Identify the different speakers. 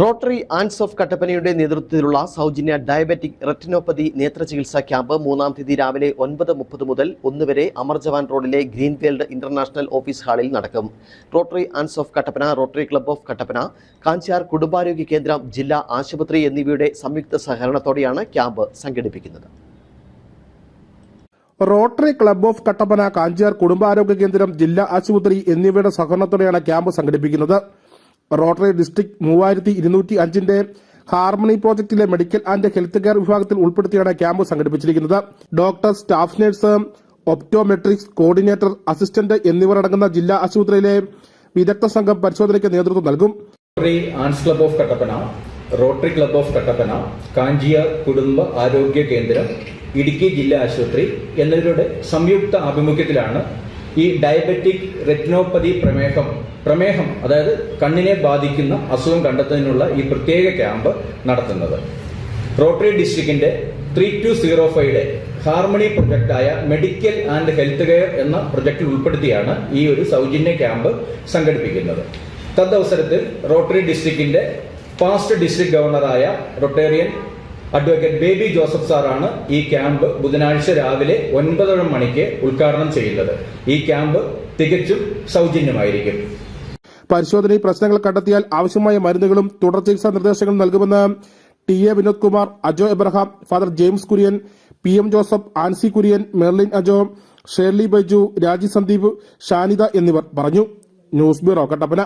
Speaker 1: Rotary Anns of കട്ടപ്പനയുടെ നേതൃത്വത്തിലുള്ള സൗജന്യ diabetic retinopathy നേത്ര ചികിത്സാ ക്യാമ്പ് മൂന്നാം തീയതി രാവിലെ ഒൻപത് മുപ്പത് മുതൽ ഒന്ന് വരെ അമർ ജവാൻ റോഡിലെ ഗ്രീൻഫീൽഡ് ഇന്റർനാഷണൽ ഓഫീസ് ഹാളിൽ നടക്കും. Rotary Anns of Kattappana Rotary Club of Kattappana Kanchiyar കുടുംബാരോഗ്യ കേന്ദ്രം ജില്ലാ ആശുപത്രി എന്നിവയുടെ സംയുക്ത സഹകരണത്തോടെയാണ് ക്യാമ്പ് സംഘടിപ്പിക്കുന്നത്.
Speaker 2: Rotary Club of Kattappana Kanchiyar കുടുംബാരോഗ്യ കേന്ദ്രം ജില്ലാ ആശുപത്രി എന്നിവയുടെ സഹകരണത്തോടെയാണ് ക്യാമ്പ് സംഘടിപ്പിക്കുന്നത്. റോട്ടറി ഡിസ്ട്രിക്ട് മൂവായിരത്തി ഇരുന്നൂറ്റി അഞ്ചിന്റെ ഹാർമണി പ്രോജക്റ്റിലെ മെഡിക്കൽ ആൻഡ് ഹെൽത്ത് കെയർ വിഭാഗത്തിൽ ഉൾപ്പെടുത്തിയാണ് ക്യാമ്പ് സംഘടിപ്പിച്ചിരിക്കുന്നത്. Doctor staff nurse optometrics coordinator assistant എന്നിവർ അടങ്ങുന്ന ജില്ലാ ആശുപത്രിയിലെ വിദഗ്ധ സംഘം പരിശോധനയ്ക്ക് നേതൃത്വം നൽകും.
Speaker 3: Anns club of Kattappana Rotary Club of Kattappana Kanchiyar കുടുംബ ആരോഗ്യ കേന്ദ്രം ഇടുക്കി ജില്ലാ ആശുപത്രി എന്നിവരുടെ സംയുക്ത ആഭിമുഖ്യത്തിലാണ് ഈ ഡയബറ്റിക് റെറ്റിനോപ്പതി പ്രമേഹം പ്രമേഹം അതായത് കണ്ണിനെ ബാധിക്കുന്ന അസുഖം കണ്ടെത്തുന്നതിനുള്ള ഈ പ്രത്യേക ക്യാമ്പ് നടത്തുന്നത്. Rotary ഡിസ്ട്രിക്റ്റിന്റെ three two zero five harmony പ്രൊജക്റ്റായ medical and health care എന്ന പ്രൊജക്റ്റിൽ ഉൾപ്പെടുത്തിയാണ് ഈ ഒരു സൗജന്യ ക്യാമ്പ് സംഘടിപ്പിക്കുന്നത്. തദ്വസരത്തിൽ റോട്ടറി ഡിസ്ട്രിക്റ്റിന്റെ പാസ്റ്റ് ഡിസ്ട്രിക്ട് ഗവർണറായ റൊട്ടേറിയൻ അഡ്വക്കേറ്റ് ബേബി ജോസഫ് സാറാണ് ഈ ക്യാമ്പ് ബുധനാഴ്ച രാവിലെ ഒൻപതര മണിക്ക് ഉദ്ഘാടനം ചെയ്യുന്നത്. ഈ ക്യാമ്പ് തികച്ചും സൗജന്യമായിരിക്കും.
Speaker 2: പരിശോധനയിൽ പ്രശ്നങ്ങൾ കണ്ടെത്തിയാൽ ആവശ്യമായ മരുന്നുകളും തുടർ ചികിത്സാ നിർദ്ദേശങ്ങളും നൽകുമെന്ന് T A Vinod Kumar Ajo Abraham father James Kurian P M Joseph Ancy Kurian Merlin Ajo Shirley Baiju Raji Sandeep Shanida എന്നിവർ പറഞ്ഞു. News bureau Kattappana.